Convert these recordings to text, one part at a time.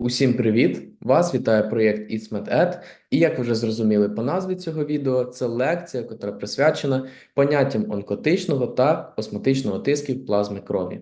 Усім привіт! Вас вітає проєкт ItsMedEd. І як ви вже зрозуміли по назві цього відео, це лекція, яка присвячена поняттям онкотичного та осмотичного тисків плазми крові.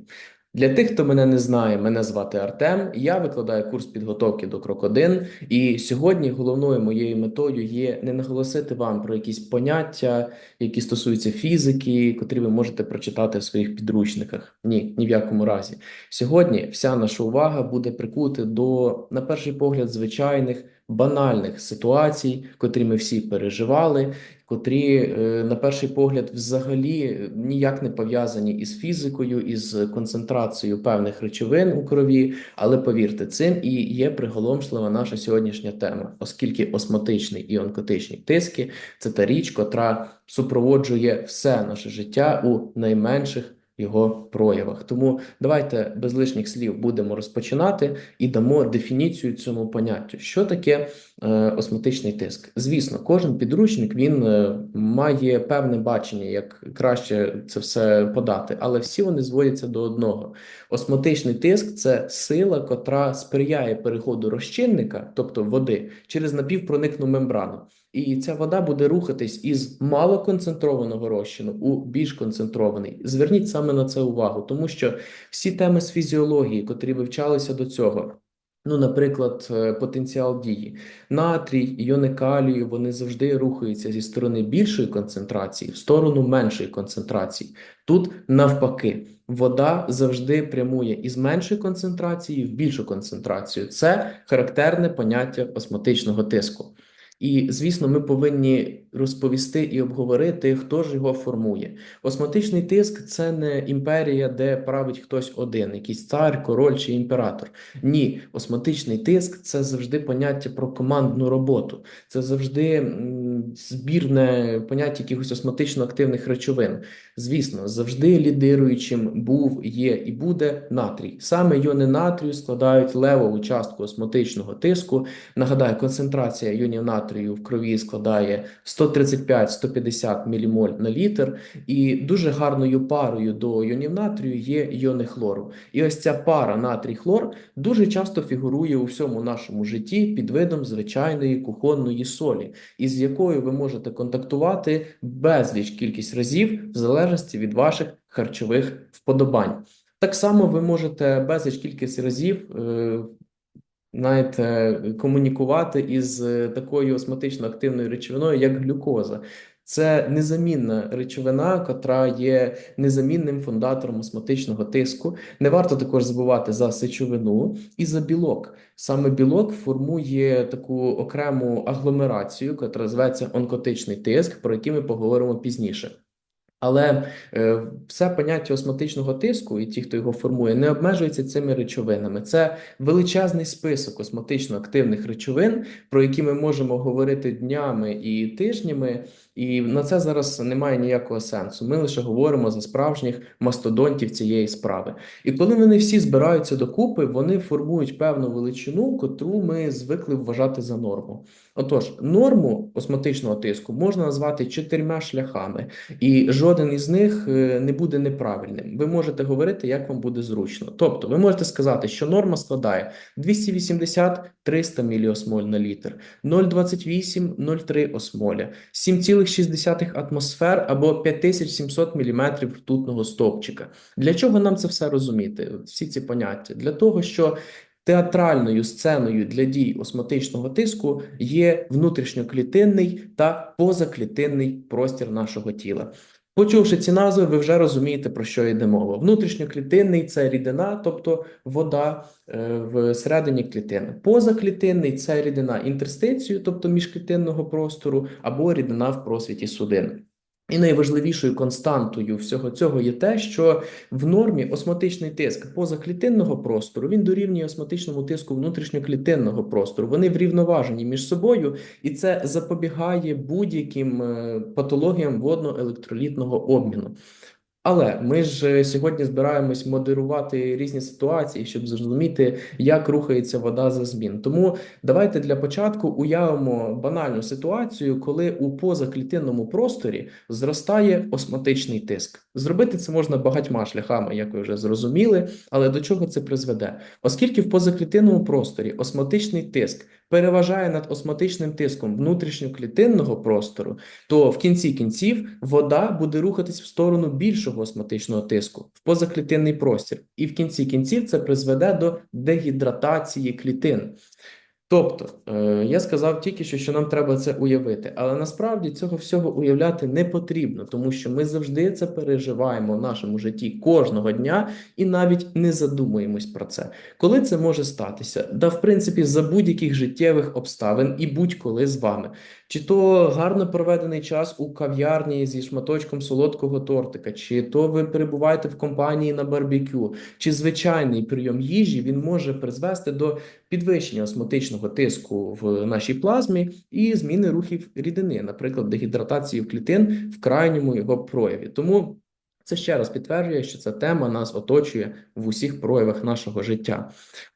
Для тих, хто мене не знає, мене звати Артем. Я викладаю курс підготовки до Крок-1. І сьогодні головною моєю метою є не наголосити вам про якісь поняття, які стосуються фізики, котрі ви можете прочитати в своїх підручниках. Ні, ні в якому разі. Сьогодні вся наша увага буде прикути до, на перший погляд, звичайних банальних ситуацій, котрі ми всі переживали, котрі, е, на перший погляд, взагалі ніяк не пов'язані із фізикою, із концентрацією певних речовин у крові. Але повірте, цим і є приголомшлива наша сьогоднішня тема, оскільки осмотичний і онкотичний тиски це та річ, котра супроводжує все наше життя у найменших його проявах. Тому давайте без лишніх слів будемо розпочинати і дамо дефініцію цьому поняттю. Що таке е, осмотичний тиск? Звісно, кожен підручник він е, має певне бачення, як краще це все подати, але всі вони зводяться до одного. Осмотичний тиск це сила, котра сприяє переходу розчинника, тобто води, через напівпроникну мембрану. І ця вода буде рухатись із малоконцентрованого розчину у більш концентрований. Зверніть саме на це увагу, тому що всі теми з фізіології, котрі вивчалися до цього. Ну, наприклад, е, потенціал дії. Натрій, іони калію, вони завжди рухаються зі сторони більшої концентрації в сторону меншої концентрації. Тут навпаки, вода завжди прямує із меншої концентрації в більшу концентрацію. Це характерне поняття осмотичного тиску. І, звісно, ми повинні розповісти і обговорити, хто ж його формує. Осмотичний тиск це не імперія, де править хтось один, якийсь цар, король чи імператор. Ні, осмотичний тиск це завжди поняття про командну роботу, це завжди збірне поняття якихось осмотично активних речовин. Звісно, завжди лідируючим був, є і буде натрій. Саме йони натрію складають левову частку осмотичного тиску. Нагадаю, концентрація йонів натрію в крові складає 135-150 ммоль на літр, і дуже гарною парою до йонів натрію є йони хлору. І ось ця пара натрій-хлор дуже часто фігурує у всьому нашому житті під видом звичайної кухонної солі, із якою ви можете контактувати безліч кількість разів в залежності від ваших харчових вподобань. Так само ви можете безліч кількість разів. Знаєте, комунікувати із е, такою осмотично активною речовиною, як глюкоза. Це незамінна речовина, котра є незамінним фундатором осмотичного тиску. Не варто також забувати за сечовину і за білок. Саме білок формує таку окрему агломерацію, котра зветься онкотичний тиск, про який ми поговоримо пізніше. Але е, все поняття осмотичного тиску, і ті, хто його формує, не обмежується цими речовинами. Це величезний список осмотично активних речовин, про які ми можемо говорити днями і тижнями, і на це зараз немає ніякого сенсу. Ми лише говоримо за справжніх мастодонтів цієї справи. І коли вони всі збираються докупи, вони формують певну величину, котру ми звикли вважати за норму. Отож, норму осмотичного тиску можна назвати чотирма шляхами, і жоден із них е, не буде неправильним. Ви можете говорити, як вам буде зручно. Тобто, ви можете сказати, що норма складає 280-300 міліосмоль на літр, 0,28-0,3 осмоля, 7,6 атмосфер або 5700 мм ртутного стовпчика. Для чого нам це все розуміти? Всі ці поняття? Для того, що Театральною сценою для дій осмотичного тиску є внутрішньоклітинний та позаклітинний простір нашого тіла. Почувши ці назви, ви вже розумієте, про що йде мова. Внутрішньоклітинний це рідина, тобто вода е, всередині клітини. Позаклітинний це рідина інтерстицію, тобто міжклітинного простору, або рідина в просвіті судин. І найважливішою константою всього цього є те, що в нормі осмотичний тиск позаклітинного простору він дорівнює осмотичному тиску внутрішньоклітинного простору. Вони врівноважені між собою, і це запобігає будь-яким е, патологіям водно-електролітного обміну. Але ми ж е, сьогодні збираємось модерувати різні ситуації, щоб зрозуміти, як рухається вода за змін. Тому давайте для початку уявимо банальну ситуацію, коли у позаклітинному просторі зростає осмотичний тиск. Зробити це можна багатьма шляхами, як ви вже зрозуміли. Але до чого це призведе? Оскільки в позаклітинному просторі осмотичний тиск переважає над осмотичним тиском внутрішньоклітинного простору, то в кінці кінців вода буде рухатись в сторону більшого осмотичного тиску в позаклітинний простір, і в кінці кінців це призведе до дегідратації клітин. Тобто, е, я сказав тільки що, що нам треба це уявити, але насправді цього всього уявляти не потрібно, тому що ми завжди це переживаємо в нашому житті кожного дня і навіть не задумуємось про це. Коли це може статися? Да, в принципі, за будь-яких життєвих обставин і будь-коли з вами. Чи то гарно проведений час у кав'ярні зі шматочком солодкого тортика, чи то ви перебуваєте в компанії на барбекю, чи звичайний прийом їжі він може призвести до підвищення осмотичного тиску в нашій плазмі і зміни рухів рідини, наприклад, дегідратації клітин в крайньому його прояві. Тому це ще раз підтверджує, що ця тема нас оточує в усіх проявах нашого життя.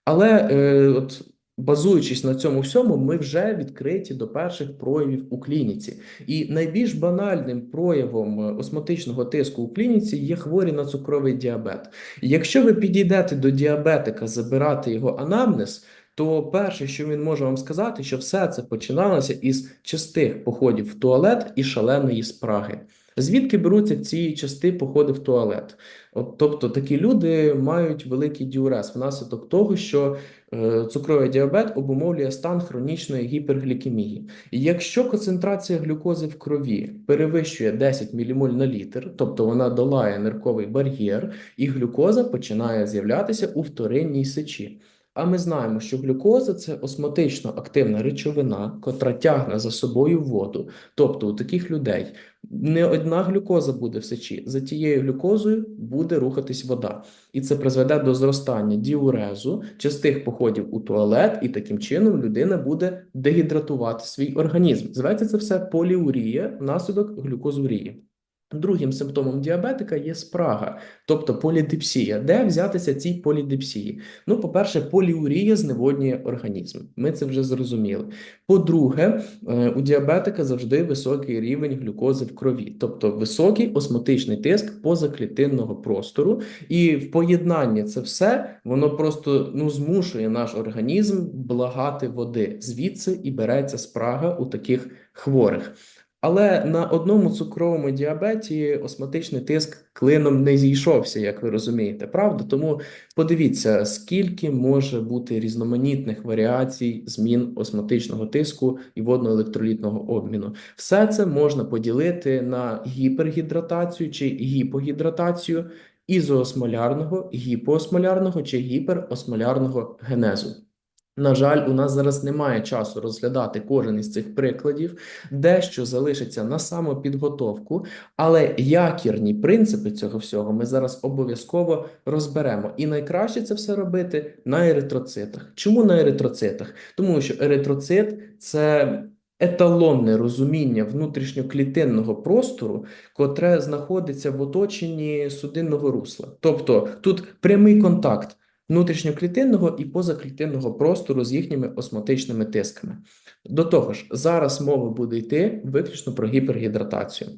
Але е, от Базуючись на цьому всьому, ми вже відкриті до перших проявів у клініці. І найбільш банальним проявом е, осмотичного тиску у клініці є хворі на цукровий діабет. Якщо ви підійдете до діабетика забирати його анамнез, то перше, що він може вам сказати, що все це починалося із частих походів в туалет і шаленої спраги. Звідки беруться ці часті походи в туалет? От, тобто такі люди мають великий діурез внаслідок того, що е, цукровий діабет обумовлює стан хронічної гіперглікемії. І якщо концентрація глюкози в крові перевищує 10 мілімоль на літр, тобто вона долає нирковий бар'єр, і глюкоза починає з'являтися у вторинній сечі. А ми знаємо, що глюкоза це осмотично активна речовина, котра тягне за собою воду. Тобто у таких людей не одна глюкоза буде в сечі, за тією глюкозою буде рухатись вода, і це призведе до зростання діурезу, частих походів у туалет, і таким чином людина буде дегідратувати свій організм. Зветься це все поліурія внаслідок глюкозурії. Другим симптомом діабетика є спрага, тобто полідипсія. Де взятися цій полідипсії? Ну, по-перше, поліурія зневоднює організм. Ми це вже зрозуміли. По-друге, е, у діабетика завжди високий рівень глюкози в крові, тобто високий осмотичний тиск позаклітинного простору. І в поєднанні це все воно просто ну, змушує наш організм благати води. Звідси і береться спрага у таких хворих. Але на одному цукровому діабеті осмотичний тиск клином не зійшовся, як ви розумієте, правда? Тому подивіться, скільки може бути різноманітних варіацій змін осмотичного тиску і водноелектролітного обміну. Все це можна поділити на гіпергідратацію чи гіпогідратацію ізоосмолярного, гіпоосмолярного чи гіперосмолярного генезу. На жаль, у нас зараз немає часу розглядати кожен із цих прикладів, дещо залишиться на самопідготовку, але якірні принципи цього всього ми зараз обов'язково розберемо. І найкраще це все робити на еритроцитах. Чому на еритроцитах? Тому що еритроцит це еталонне розуміння внутрішньоклітинного простору, котре знаходиться в оточенні судинного русла. Тобто тут прямий контакт внутрішньоклітинного і позаклітинного простору з їхніми осмотичними тисками. До того ж, зараз мова буде йти виключно про гіпергідратацію.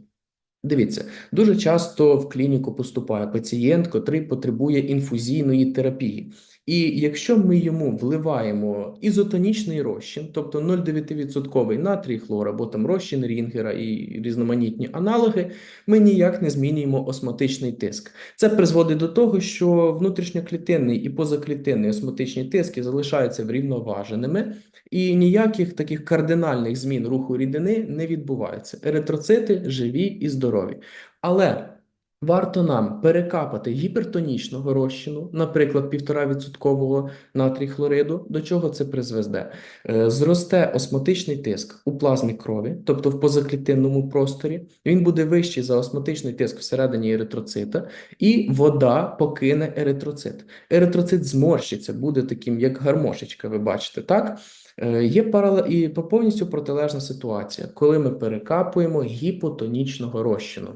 Дивіться, дуже часто в клініку поступає пацієнт, котрий потребує інфузійної терапії. І якщо ми йому вливаємо ізотонічний розчин, тобто 0,9% натрій хлор або там розчин рінгера і різноманітні аналоги, ми ніяк не змінюємо осмотичний тиск. Це призводить до того, що внутрішньоклітинний і позаклітинний осмотичні тиски залишаються врівноваженими, і ніяких таких кардинальних змін руху рідини не відбувається. Еритроцити живі і здорові. Але Варто нам перекапати гіпертонічного розчину, наприклад, 1,5% натрій хлориду. До чого це призведе? Е, зросте осмотичний тиск у плазмі крові, тобто в позаклітинному просторі. Він буде вищий за осмотичний тиск всередині еритроцита, і вода покине еритроцит. Еритроцит зморщиться, буде таким, як гармошечка, ви бачите, так? Е, є паралел і повністю протилежна ситуація, коли ми перекапуємо гіпотонічного розчину.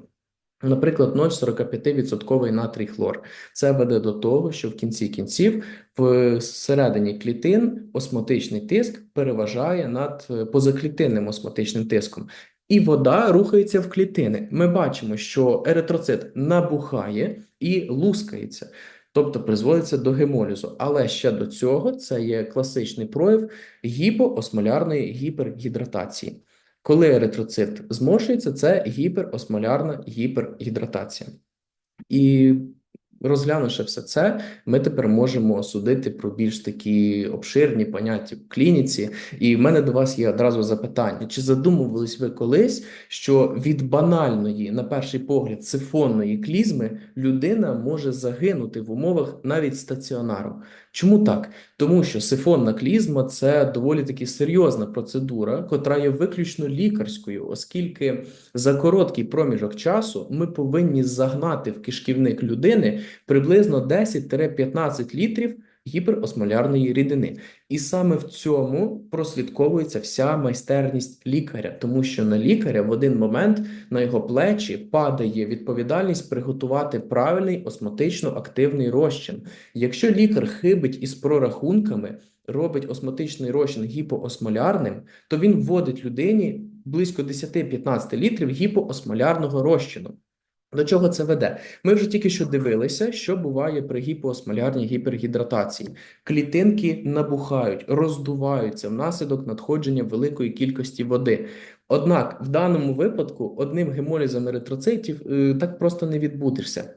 Наприклад, 0,45% натрій хлор. Це веде до того, що в кінці кінців в середині клітин осмотичний тиск переважає над е, позаклітинним осмотичним тиском. І вода рухається в клітини. Ми бачимо, що еритроцит набухає і лускається, тобто призводиться до гемолізу. Але ще до цього це є класичний прояв гіпоосмолярної гіпергідратації. Коли еритроцит змошується, це гіперосмолярна гіпергідратація. І розглянувши все це, ми тепер можемо судити про більш такі обширні поняття в клініці. І в мене до вас є одразу запитання: чи задумувались ви колись, що від банальної, на перший погляд, сифонної клізми людина може загинути в умовах навіть стаціонару? Чому так? Тому що сифонна клізма це доволі таки серйозна процедура, котра є виключно лікарською, оскільки за короткий проміжок часу ми повинні загнати в кишківник людини приблизно 10-15 літрів гіперосмолярної рідини. І саме в цьому прослідковується вся майстерність лікаря, тому що на лікаря в один момент на його плечі падає відповідальність приготувати правильний осмотично активний розчин. Якщо лікар хибить із прорахунками, робить осмотичний розчин гіпоосмолярним, то він вводить людині близько 10-15 літрів гіпоосмолярного розчину. До чого це веде? Ми вже тільки що дивилися, що буває при гіпоосмолярній гіпергідратації. Клітинки набухають, роздуваються внаслідок надходження великої кількості води. Однак в даному випадку одним гемолізом еритроцитів е, так просто не відбудешся.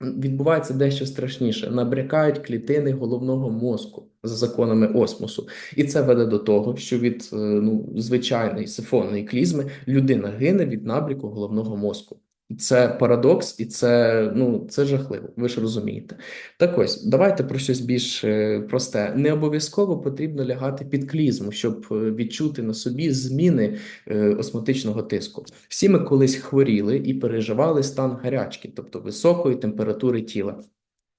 Відбувається дещо страшніше. Набрякають клітини головного мозку за законами осмосу, і це веде до того, що від е, ну звичайної сифонної клізми людина гине від набряку головного мозку. Це парадокс, і це ну це жахливо. Ви ж розумієте. Так ось давайте про щось більш е, просте. Не обов'язково потрібно лягати під клізму, щоб е, відчути на собі зміни е, осмотичного тиску. Всі ми колись хворіли і переживали стан гарячки, тобто високої температури тіла.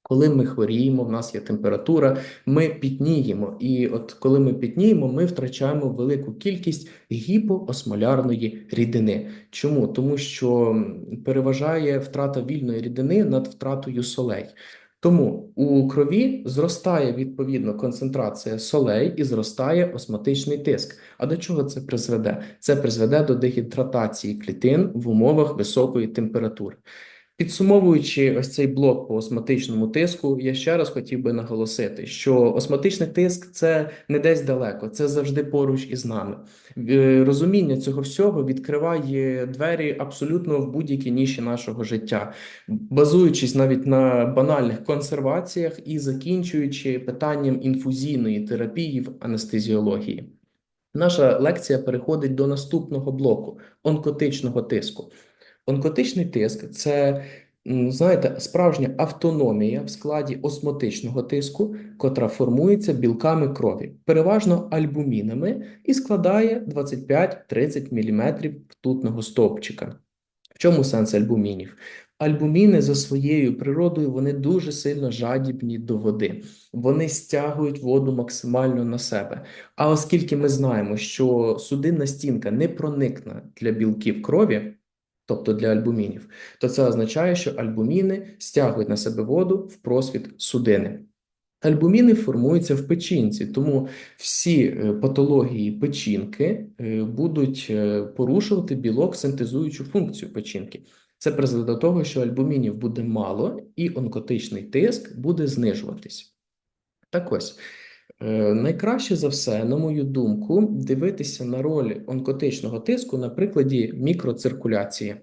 Коли ми хворіємо, в нас є температура, ми пітніємо. І от коли ми пітніємо, ми втрачаємо велику кількість гіпоосмолярної рідини. Чому? Тому що переважає втрата вільної рідини над втратою солей. Тому у крові зростає відповідно концентрація солей і зростає осматичний тиск. А до чого це призведе? Це призведе до дегідратації клітин в умовах високої температури. Підсумовуючи ось цей блок по осматичному тиску, я ще раз хотів би наголосити, що осматичний тиск це не десь далеко, це завжди поруч із нами. Е, розуміння цього всього відкриває двері абсолютно в будь-які ніші нашого життя, базуючись навіть на банальних консерваціях і закінчуючи питанням інфузійної терапії в анестезіології. Наша лекція переходить до наступного блоку онкотичного тиску. Онкотичний тиск це, знаєте, справжня автономія в складі осмотичного тиску, котра формується білками крові, переважно альбумінами, і складає 25-30 мм ртутного стовпчика. В чому сенс альбумінів? Альбуміни за своєю природою вони дуже сильно жадібні до води, вони стягують воду максимально на себе. А оскільки ми знаємо, що судинна стінка не проникна для білків крові тобто для альбумінів, то це означає, що альбуміни стягують на себе воду в просвіт судини. Альбуміни формуються в печінці, тому всі е, патології печінки е, будуть е, порушувати білок синтезуючу функцію печінки. Це призведе до того, що альбумінів буде мало, і онкотичний тиск буде знижуватись. Так ось. Найкраще за все, на мою думку, дивитися на роль онкотичного тиску на прикладі мікроциркуляції.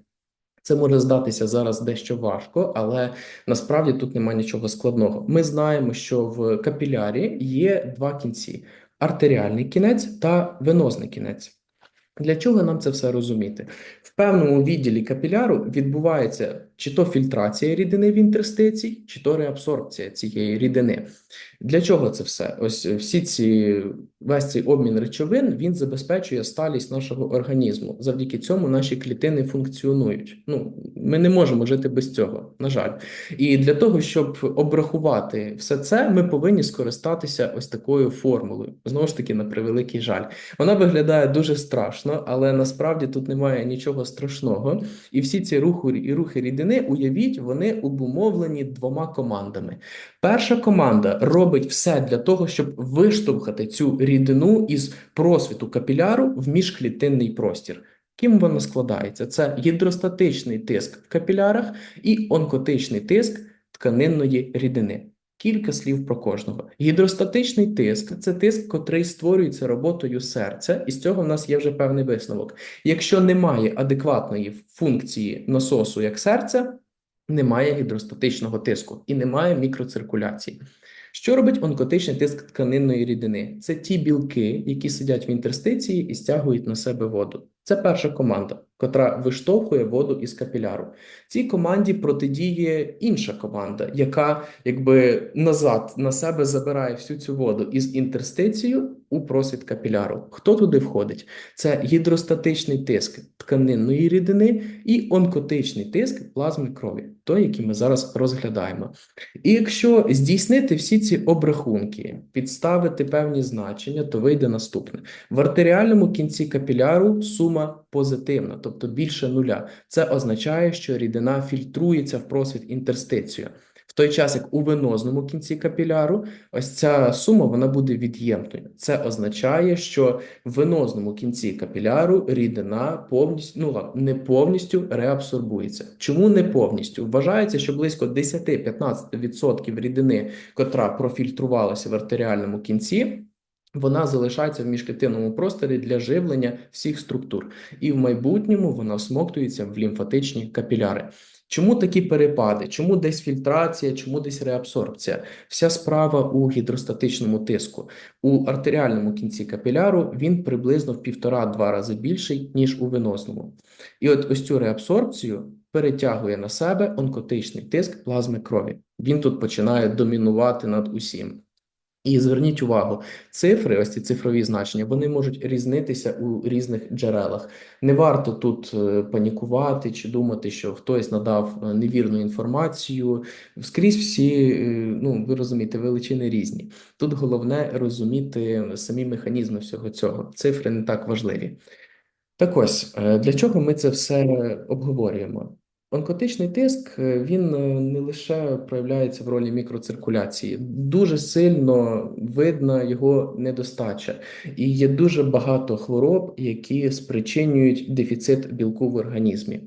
Це може здатися зараз дещо важко, але насправді тут немає нічого складного. Ми знаємо, що в капілярі є два кінці: артеріальний кінець та венозний кінець. Для чого нам це все розуміти? В певному відділі капіляру відбувається чи то фільтрація рідини в інтерстицій, чи то реабсорбція цієї рідини. Для чого це все? Ось всі ці весь цей обмін речовин він забезпечує сталість нашого організму. Завдяки цьому наші клітини функціонують. Ну, ми не можемо жити без цього, на жаль. І для того, щоб обрахувати все це, ми повинні скористатися ось такою формулою. Знову ж таки, на превеликий жаль. Вона виглядає дуже страшно, але насправді тут немає нічого страшного. І всі ці рухи і рухи рідини, уявіть, вони обумовлені двома командами. Перша команда робить все для того, щоб виштовхати цю рідину із просвіту капіляру в міжклітинний простір. Ким вона складається? Це гідростатичний тиск в капілярах і онкотичний тиск тканинної рідини. Кілька слів про кожного. Гідростатичний тиск це тиск, котрий створюється роботою серця, і з цього в нас є вже певний висновок. Якщо немає адекватної функції насосу як серця, немає гідростатичного тиску і немає мікроциркуляції. Що робить онкотичний тиск тканинної рідини? Це ті білки, які сидять в інтерстиції і стягують на себе воду. Це перша команда, котра виштовхує воду із капіляру. Цій команді протидіє інша команда, яка якби назад на себе забирає всю цю воду із інтерстицією у просвіт капіляру. Хто туди входить? Це гідростатичний тиск тканинної рідини і онкотичний тиск плазми крові, той, який ми зараз розглядаємо. І якщо здійснити всі ці обрахунки, підставити певні значення, то вийде наступне: в артеріальному кінці капіляру сума позитивна, тобто більше нуля. Це означає, що рідина фільтрується в просвіт інтерстицію. В той час, як у венозному кінці капіляру, ось ця сума вона буде від'ємною. Це означає, що в венозному кінці капіляру рідина повністю ну не повністю реабсорбується. Чому не повністю? Вважається, що близько 10-15% рідини, котра профільтрувалася в артеріальному кінці. Вона залишається в міжклітинному просторі для живлення всіх структур, і в майбутньому вона всмоктується в лімфатичні капіляри. Чому такі перепади? Чому десь фільтрація, чому десь реабсорбція? Вся справа у гідростатичному тиску. У артеріальному кінці капіляру він приблизно в півтора-два рази більший, ніж у венозному. І от ось цю реабсорбцію перетягує на себе онкотичний тиск плазми крові. Він тут починає домінувати над усім. І зверніть увагу, цифри, ось ці цифрові значення, вони можуть різнитися у різних джерелах. Не варто тут е, панікувати чи думати, що хтось надав е, невірну інформацію. Скрізь всі, е, ну ви розумієте, величини різні. Тут головне розуміти самі механізми всього цього. Цифри не так важливі. Так ось, для чого ми це все обговорюємо? Онкотичний тиск е, він е, не лише проявляється в ролі мікроциркуляції, дуже сильно видна його недостача, і є дуже багато хвороб, які спричинюють дефіцит білку в організмі.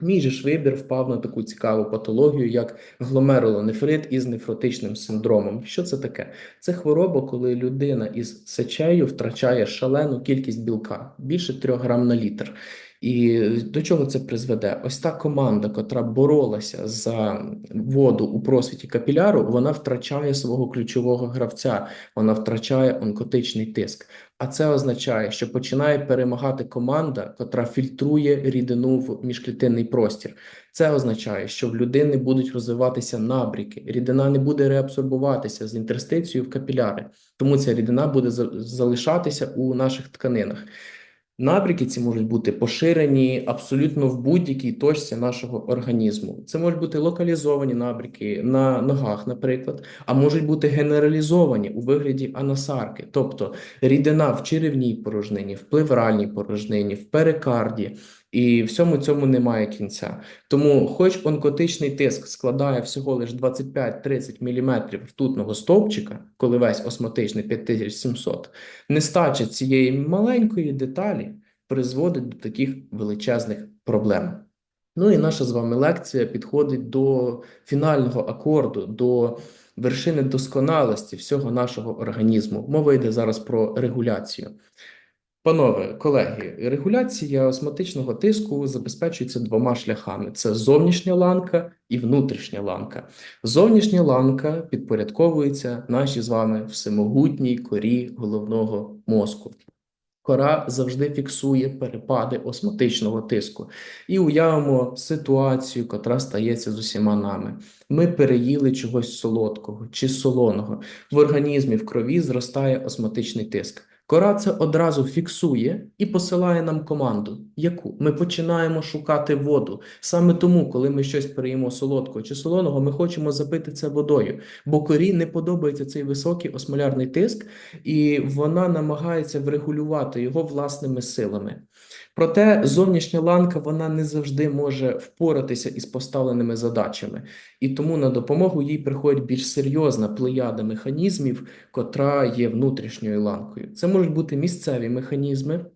Мій же вибір впав на таку цікаву патологію, як гломерулонефрит із нефротичним синдромом. Що це таке? Це хвороба, коли людина із сечею втрачає шалену кількість білка більше 3 грам на літр. І до чого це призведе? Ось та команда, котра боролася за воду у просвіті капіляру, вона втрачає свого ключового гравця, вона втрачає онкотичний тиск. А це означає, що починає перемагати команда, котра фільтрує рідину в міжклітинний простір. Це означає, що в людини будуть розвиватися набріки, рідина не буде реабсорбуватися з інтерстицією в капіляри, тому ця рідина буде залишатися у наших тканинах. Набріки ці можуть бути поширені абсолютно в будь-якій точці нашого організму. Це можуть бути локалізовані набріки на ногах, наприклад, а можуть бути генералізовані у вигляді анасарки, тобто рідина в черевній порожнині, в плевральній порожнині, в перикарді, і всьому цьому немає кінця. Тому, хоч онкотичний тиск складає всього лише 25-30 мм ртутного стовпчика, коли весь осмотичний 5700, нестача цієї маленької деталі призводить до таких величезних проблем. Ну і наша з вами лекція підходить до фінального акорду, до вершини досконалості всього нашого організму. Мова йде зараз про регуляцію. Панове колеги, регуляція осмотичного тиску забезпечується двома шляхами: це зовнішня ланка і внутрішня ланка. Зовнішня ланка підпорядковується нашій з вами всемогутній корі головного мозку. Кора завжди фіксує перепади осмотичного тиску. І уявимо ситуацію, котра стається з усіма нами. Ми переїли чогось солодкого чи солоного. В організмі в крові зростає осмотичний тиск. Кора це одразу фіксує і посилає нам команду, яку ми починаємо шукати воду. Саме тому, коли ми щось переїмо солодкого чи солоного, ми хочемо запити це водою, бо корі не подобається цей високий осмолярний тиск, і вона намагається врегулювати його власними силами. Проте зовнішня ланка вона не завжди може впоратися із поставленими задачами, і тому на допомогу їй приходить більш серйозна плеяда механізмів, котра є внутрішньою ланкою. Це можуть бути місцеві механізми.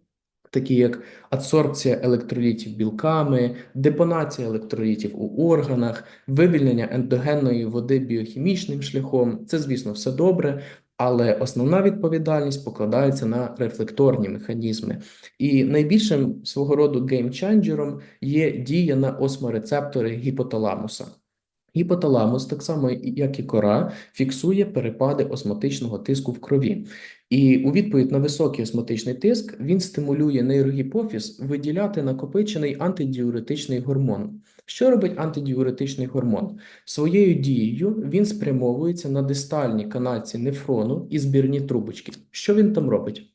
Такі як адсорбція електролітів білками, депонація електролітів у органах, вивільнення ендогенної води біохімічним шляхом. Це, звісно, все добре, але основна відповідальність покладається на рефлекторні механізми. І найбільшим свого роду геймченджером є дія на осморецептори гіпоталамуса. Гіпоталамус, так само як і кора, фіксує перепади осмотичного тиску в крові. І у відповідь на високий осмотичний тиск він стимулює нейрогіпофіз виділяти накопичений антидіуретичний гормон. Що робить антидіуретичний гормон? Своєю дією він спрямовується на дистальні канальці нефрону і збірні трубочки. Що він там робить?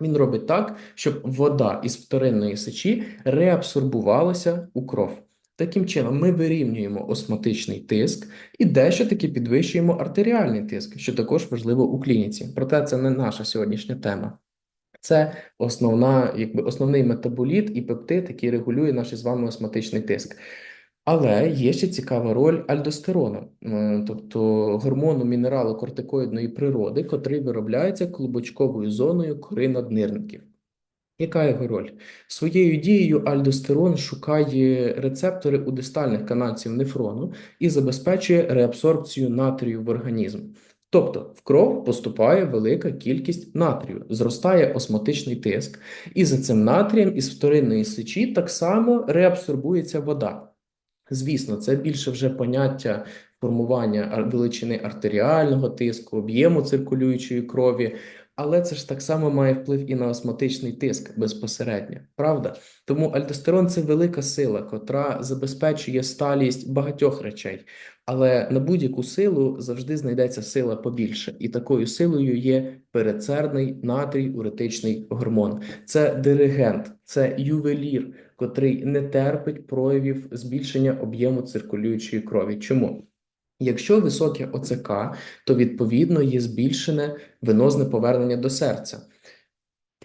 Він робить так, щоб вода із вторинної сечі реабсорбувалася у кров. Таким чином, ми вирівнюємо осмотичний тиск і дещо таки підвищуємо артеріальний тиск, що також важливо у клініці. Проте це не наша сьогоднішня тема. Це основна, якби основний метаболіт і пептид, який регулює наш з вами осмотичний тиск. Але є ще цікава роль альдостерону, е, тобто гормону мінералу кортикоїдної природи, котрий виробляється клубочковою зоною кори наднирників. Яка його роль? Своєю дією альдостерон шукає рецептори у дистальних канальців нефрону і забезпечує реабсорбцію натрію в організм. Тобто в кров поступає велика кількість натрію, зростає осмотичний тиск, і за цим натрієм із вторинної сечі так само реабсорбується вода. Звісно, це більше вже поняття формування величини артеріального тиску, об'єму циркулюючої крові, але це ж так само має вплив і на осмотичний тиск безпосередньо, правда? Тому альдостерон це велика сила, котра забезпечує сталість багатьох речей. Але на будь-яку силу завжди знайдеться сила побільше, і такою силою є передсердний натрій уретичний гормон. Це диригент, це ювелір, котрий не терпить проявів збільшення об'єму циркулюючої крові. Чому? Якщо високе ОЦК, то відповідно є збільшене венозне повернення до серця.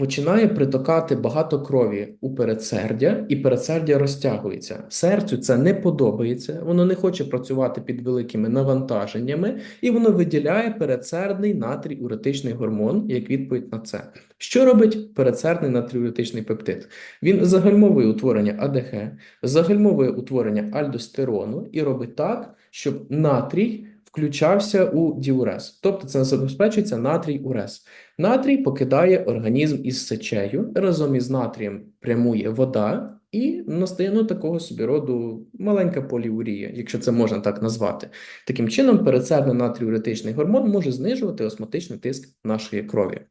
Починає притокати багато крові у передсердя, і передсердя розтягується. Серцю це не подобається, воно не хоче працювати під великими навантаженнями, і воно виділяє передсердний натрій-уретичний гормон як відповідь на це. Що робить передсердний натріуретичний пептид? Він загальмовує утворення АДГ, загальмовує утворення альдостерону і робить так, щоб натрій включався у діурез. Тобто це забезпечується натрій урез. Натрій покидає організм із сечею, разом із натрієм прямує вода, і настає ну, такого собі роду маленька поліурія, якщо це можна так назвати. Таким чином, передсердний натріуретичний гормон може знижувати осмотичний тиск нашої крові.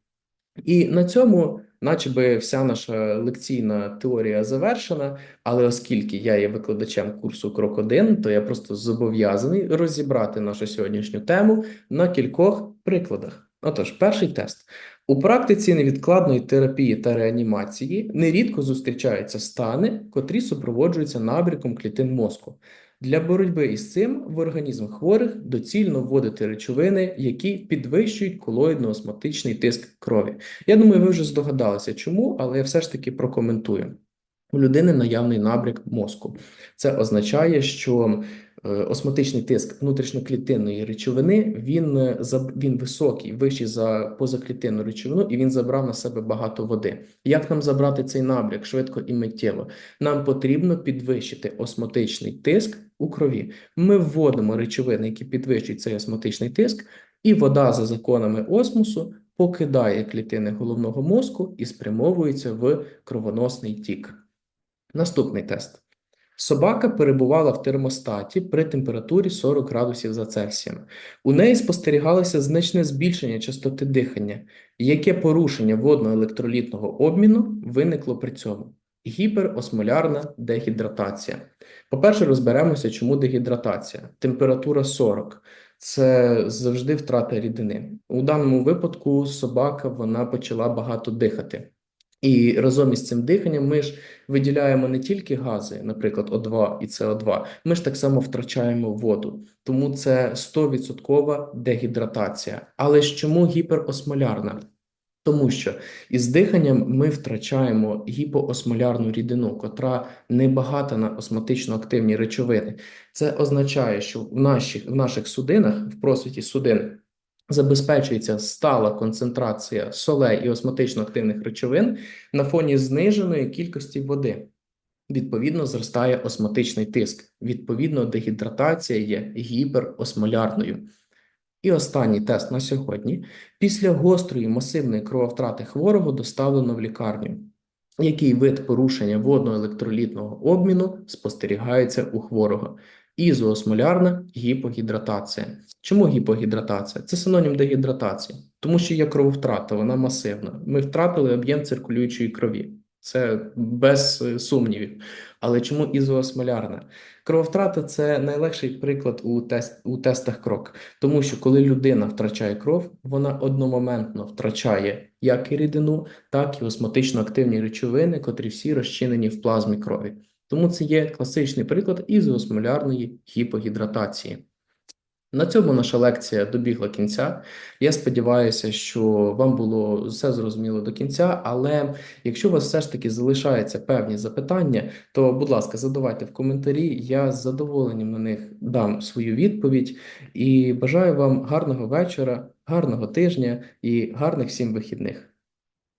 І на цьому, наче би, вся наша лекційна теорія завершена. Але оскільки я є викладачем курсу Крок 1, то я просто зобов'язаний розібрати нашу сьогоднішню тему на кількох прикладах. Отож, перший тест. У практиці невідкладної терапії та реанімації нерідко зустрічаються стани, котрі супроводжуються набріком клітин мозку. Для боротьби із цим в організм хворих доцільно вводити речовини, які підвищують колоїдно-осматичний тиск крові. Я думаю, ви вже здогадалися, чому, але я все ж таки прокоментую. У людини наявний набряк мозку. Це означає, що осмотичний тиск внутрішньоклітинної речовини він е, він високий, вищий за позаклітинну речовину, і він забрав на себе багато води. Як нам забрати цей набряк швидко і миттєво? Нам потрібно підвищити осмотичний тиск у крові. Ми вводимо речовини, які підвищують цей осмотичний тиск, і вода за законами осмосу покидає клітини головного мозку і спрямовується в кровоносний тік. Наступний тест. Собака перебувала в термостаті при температурі 40 градусів за Цельсієм. У неї спостерігалося значне збільшення частоти дихання, яке порушення водно-електролітного обміну виникло при цьому. Гіперосмолярна дегідратація. По-перше, розберемося, чому дегідратація. Температура 40. це завжди втрата рідини. У даному випадку собака вона почала багато дихати. І разом із цим диханням ми ж виділяємо не тільки гази, наприклад, О2 і СО2, ми ж так само втрачаємо воду. Тому це 100% дегідратація. Але ж чому гіперосмолярна? Тому що із диханням ми втрачаємо гіпоосмолярну рідину, котра не багата на осмотично активні речовини. Це означає, що в наших, в наших судинах, в просвіті судин, забезпечується стала концентрація солей і осмотично активних речовин на фоні зниженої кількості води. Відповідно, зростає осмотичний тиск. Відповідно, дегідратація є гіперосмолярною. І останній тест на сьогодні. Після гострої масивної крововтрати хворого доставлено в лікарню. Який вид порушення водно-електролітного обміну спостерігається у хворого? Ізоосмолярна гіпогідратація. Чому гіпогідратація? Це синонім дегідратації, тому що є крововтрата, вона масивна. Ми втратили об'єм циркулюючої крові. Це без е, сумнівів. Але чому ізоосмолярна? Крововтрата це найлегший приклад у, тест, у тестах крок. Тому що коли людина втрачає кров, вона одномоментно втрачає як і рідину, так і осмотично активні речовини, котрі всі розчинені в плазмі крові. Тому це є класичний приклад ізоосмолярної гіпогідратації. На цьому наша лекція добігла кінця. Я сподіваюся, що вам було все зрозуміло до кінця, але якщо у вас все ж таки залишаються певні запитання, то, будь ласка, задавайте в коментарі. Я з задоволенням на них дам свою відповідь і бажаю вам гарного вечора, гарного тижня і гарних всім вихідних.